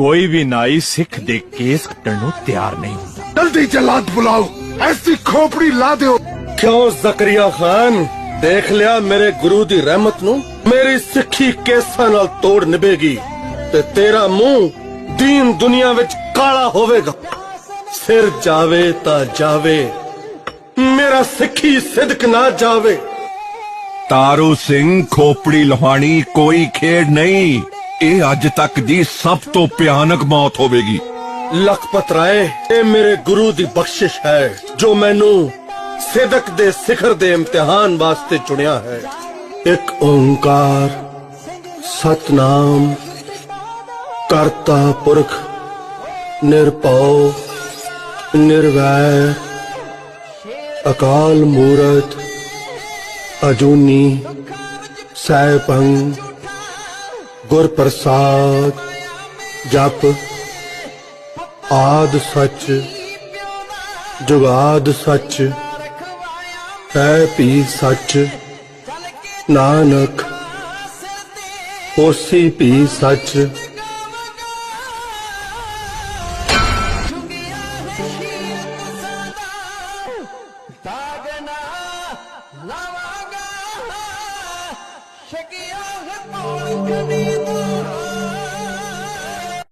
ਕੋਈ ਵੀ ਨਾਈ ਸਿੱਖ ਦੇ ਕੇਸ ਕੱਟਣ ਨੂੰ ਤਿਆਰ ਨਹੀਂ ਹੁੰਦਾ। ਜਲਦੀ ਜਲਾਦ ਬੁਲਾਓ। ਐਸੀ ਖੋਪੜੀ ਲਾ ਦਿਓ। ਕਿਉਂ ਜ਼ਕਰੀਆ ਖਾਨ? ਦੇਖ ਲਿਆ ਮੇਰੇ ਗੁਰੂ ਦੀ ਰਹਿਮਤ ਨੂੰ। ਮੇਰੀ ਸਿੱਖੀ ਕੇਸਾਂ ਨਾਲ ਤੋੜ ਨਿਭੇਗੀ। ਤੇ ਤੇਰਾ ਮੂੰਹ ਦੀਨ ਦੁਨੀਆ ਵਿੱਚ ਕਾਲਾ ਹੋਵੇਗਾ। ਸਿਰ ਜਾਵੇ ਤਾਂ ਜਾਵੇ। ਮੇਰਾ ਸਿੱਖੀ ਸਿਦਕ ਨਾ ਜਾਵੇ। ਤਾਰੂ ਸਿੰਘ ਖੋਪੜੀ ਲੋਹਾਣੀ ਕੋਈ ਖੇਡ ਨਹੀਂ। ਇਹ ਅੱਜ ਤੱਕ ਦੀ ਸਭ ਤੋਂ ਭਿਆਨਕ ਮੌਤ ਹੋਵੇਗੀ। ਲਖਪਤ ਰਾਏ ਇਹ ਮੇਰੇ ਗੁਰੂ ਦੀ ਬਖਸ਼ਿਸ਼ ਹੈ, ਜੋ ਮੈਨੂੰ ਸਿਦਕ ਦੇ ਸਿਖਰ ਦੇ ਇਮਤਿਹਾਨ ਵਾਸਤੇ ਚੁਣਿਆ ਹੈ। ਇੱਕ ਓੰਕਾਰ, ਸਤਨਾਮ, ਕਰਤਾ ਪੁਰਖ, ਨਿਰਭਉ, ਨਿਰਵੈਰ, ਅਕਾਲ ਮੂਰਤ, ਅਜੂਨੀ, ਸੈਭੰ ਗੁਰ ਪ੍ਰਸਾਦ ਜਪ ਆਦ ਸੱਚ, ਜੁਗਾਦ ਸੱਚ ਹੈ ਪੀ ਸੱਚ, ਨਾਨਕ ਹੋਸੀ ਵੀ ਸੱਚ। ਲਾਵਾਂਗਾ ਸ਼ਕਿਆ ਹੈ ਪੌਣ ਕਦੀ